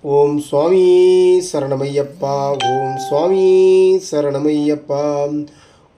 ஓம் சுவாமி சரணமையப்பா ஓம் சுவாமி சரணமையப்பா.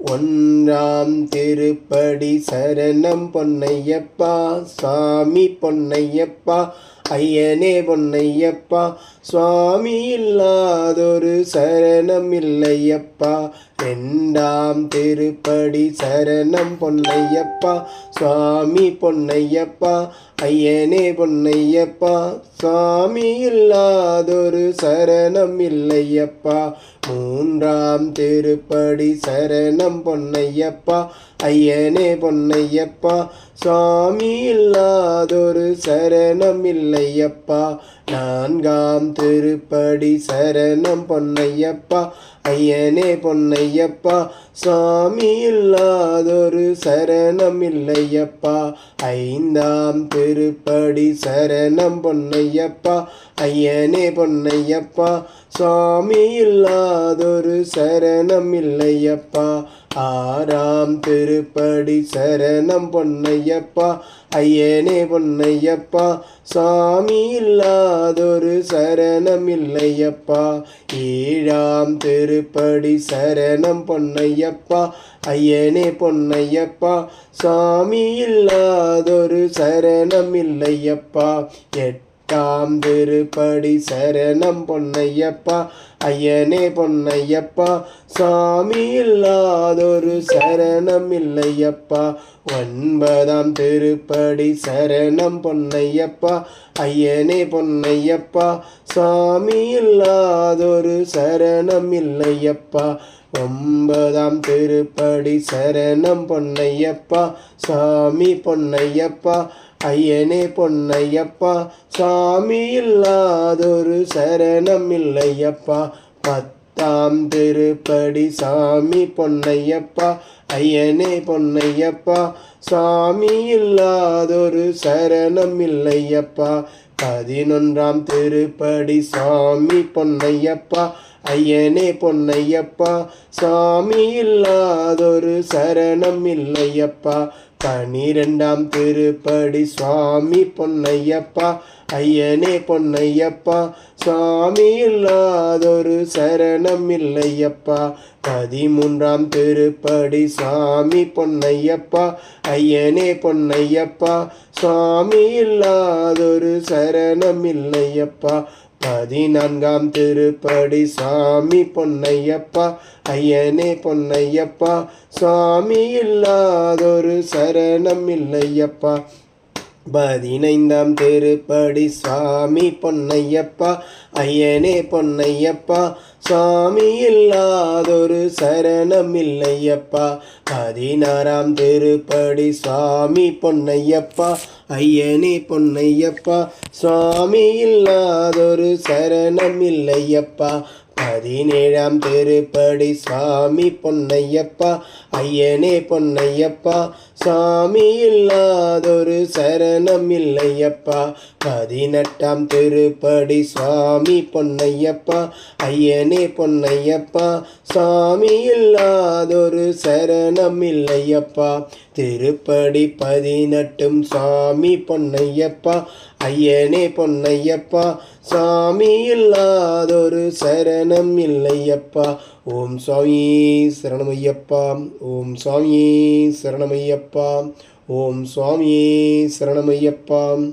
ஒன்றாம் திருப்படி சரணம் பொன்னையப்பா சாமி பொன்னையப்பா ஐயனே பொன்னையப்பா. சுவாமி இல்லாதொரு சரணம் இல்லையப்பா. ரெண்டாம் திருப்படி சரணம் பொன்னையப்பா சுவாமி பொன்னையப்பா ஐயனே பொன்னையப்பா சுவாமி இல்லாதொரு சரணம் இல்லையப்பா. மூன்றாம் திருப்படி சரணம் பொன்னையப்பா ஐயனே பொன்னையப்பா சுவாமி இல்லாதொரு சரணம் இல்லையப்பா. நான்காம் திருப்படி சரணம் பொன்னையப்பா ஐயனே பொன்னையப்பா சாமி இல்லாதொரு சரணம் இல்லையப்பா ஐந்தாம் திருப்படி சரணம் பொன்னையப்பா. ஐயனே பொன்னையப்பா. சாமி இல்லாதொரு சரணம் இல்லையப்பா ஆறாம் திருப்படி சரணம் பொன்னையப்பா. ஐயனே பொன்னையப்பா. சாமி இல்லாதொரு சரணம் இல்லையப்பா ஏழாம் திருப்படி சரணம் பொன்னையப்பா. ஐயனே பொன்னையப்பா சாமி இல்லாதொரு சரணம் இல்லையப்பா. எட்டாம் திருப்படி சரணம் பொன்னையப்பா ஐயனே பொன்னையப்பா சாமி இல்லாதொரு சரணம் இல்லையப்பா. ஒன்பதாம் திருப்படி சரணம் பொன்னையப்பா ஐயனே பொன்னையப்பா சாமி இல்லாதொரு சரணம் இல்லையப்பா ஒன்பதாம் திருப்படி சரணம் பொன்னையப்பா. சாமி பொன்னையப்பா. ஐயனே பொன்னையப்பா. சாமி இல்லாதொரு சரணம் இல்லையப்பா பத்தாம் திருப்படி சாமி பொன்னையப்பா. ஐயனே பொன்னையப்பா. சாமி இல்லாதொரு சரணம் இல்லையப்பா பதினொன்றாம் திருப்படி சாமி பொன்னையப்பா ஐயனே பொன்னையப்பா. சாமி இல்லாதொரு சரணம் இல்லையப்பா. பனிரெண்டாம் திருப்படி சுவாமி பொன்னையப்பா ஐயனே பொன்னையப்பா சுவாமி இல்லாதொரு சரணம் இல்லையப்பா. பதிமூன்றாம் திருப்படி சுவாமி பொன்னையப்பா ஐயனே பொன்னையப்பா சுவாமி இல்லாதொரு சரணம் இல்லையப்பா. பதினான்காம் திருப்படி சாமி பொன்னையப்பா ஐயனே பொன்னையப்பா சுவாமி இல்லாதொரு சரணம் இல்லையப்பா. பதினைந்தாம் திருப்படி சுவாமி பொன்னையப்பா ஐயனே பொன்னையப்பா சுவாமி இல்லாதொரு சரணம் இல்லையப்பா. பதினாறாம் திருப்படி சுவாமி பொன்னையப்பா ஐயனே பொன்னையப்பா சுவாமி இல்லாதொரு சரணம் இல்லையப்பா. பதினேழாம் திருப்படி சுவாமி பொன்னையப்பா ஐயனே பொன்னையப்பா சாமி இல்லாதொரு சரணம் இல்லையப்பா பதினெட்டாம் திருப்படி சுவாமி பொன்னையப்பா. ஐயனே பொன்னையப்பா. சாமி இல்லாதொரு சரணம் இல்லையப்பா திருப்படி பதினெட்டும் சாமி பொன்னையப்பா. ஐயனே பொன்னையப்பா சாமி இல்லாதொரு சரணம் இல்லையப்பா. ஓம் சுவாமி சரணமையப்பா ஓம் சுவாமி சரணமையப்பா. ஓம் சுவாமி சரணமையப்பா.